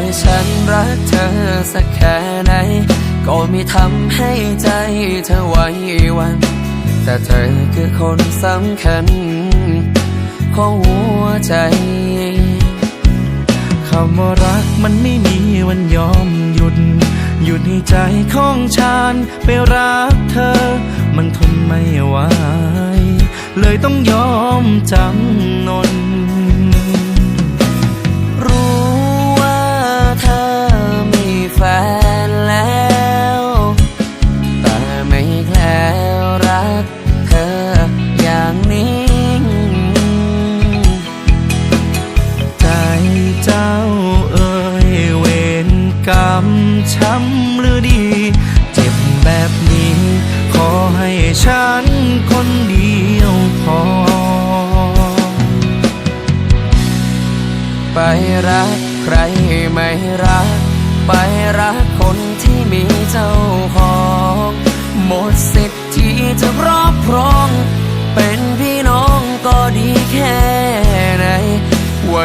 ให้ฉันรักเธอสักแค่ไหน ก็ไม่ทำให้ใจเธอไหว้หวัน แต่เธอคือคนสำคัญ ของหัวใจคำว่ารักมันไม่มีวันยอมหยุด หยุดให้ใจของฉันไปรักเธอ มันทนไม่ไหวเลยต้องยอมจำนน รักเธออย่างนี้ใจเจ้าเอ่ยเวรกรรมช้ำหรือดี เจ็บแบบนี้ ขอให้ฉันคนเดียวพอ ไปรักใครไม่รัก ไปรัก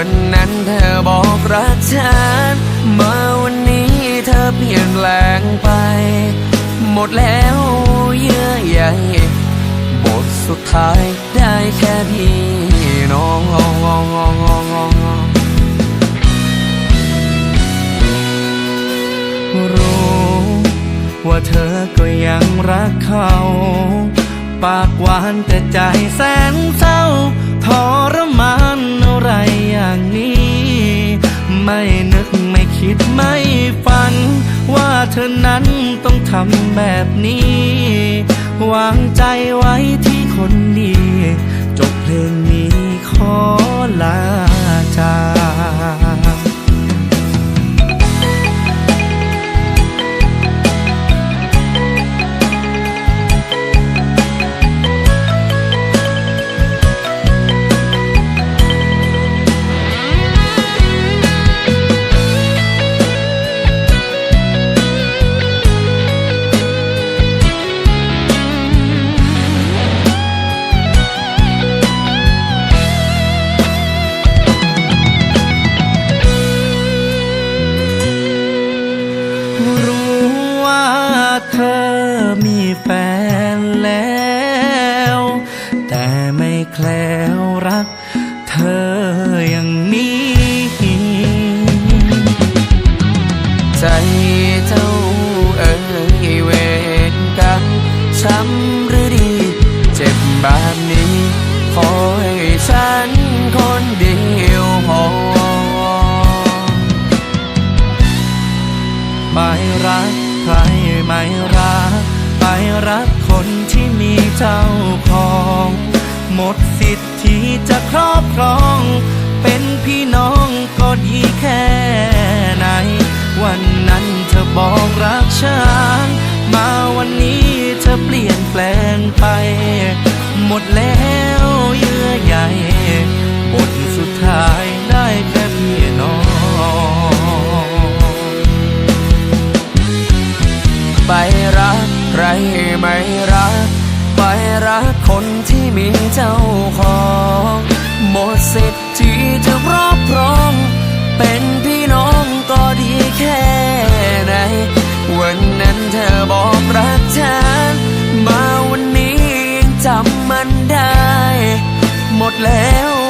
วันนั้นเธอบอกรักฉันมาวันนี้เธอเปลี่ยนแปลงไป หมดแล้วเยื่อใยบทสุดท้ายได้แค่พี่น้องรู้ว่าเธอก็ยังรักเขาปากหวานแต่ใจแสนเศร้าทรมาน คิดไม่ฝัน ว่าเธอนั้นต้องทำแบบนี้ วางใจไว้ที่คนดี จบเพลงนี้ขอลาจาก แฟนแล้ว แต่ไม่แคล้วรักเธออย่างนี้ ใจเจ้าเอ่ยเวรกรรมช้ำหรือดี เจ็บแบบนี้ขอให้ฉันคนเดียวพอไม่รักใครไม่ รักคนที่มีเจ้าของ หมดสิทธิ์ที่จะครอบครอง เป็นพี่น้องก็ดีแค่ไหน วันนั้นเธอบอกรักฉัน มาวันนี้เธอเปลี่ยนแปลงไป หมดแล้วเยื่อใยบทสุดท้าย รักคนที่มีเจ้าของ หมดสิทธิ์ที่จะรอบรอง เป็นพี่น้องก็ดีแค่ไหน วันนั้นเธอบอกรักฉัน มาวันนี้ยังจำมันได้ หมดแล้ว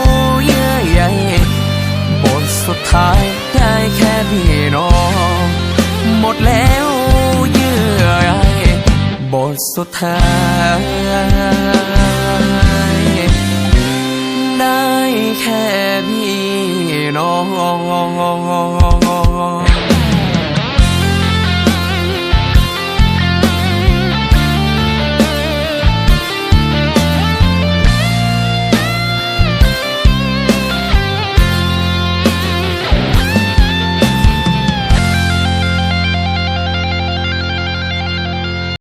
สุดท้าย ได้แค่พี่น้อง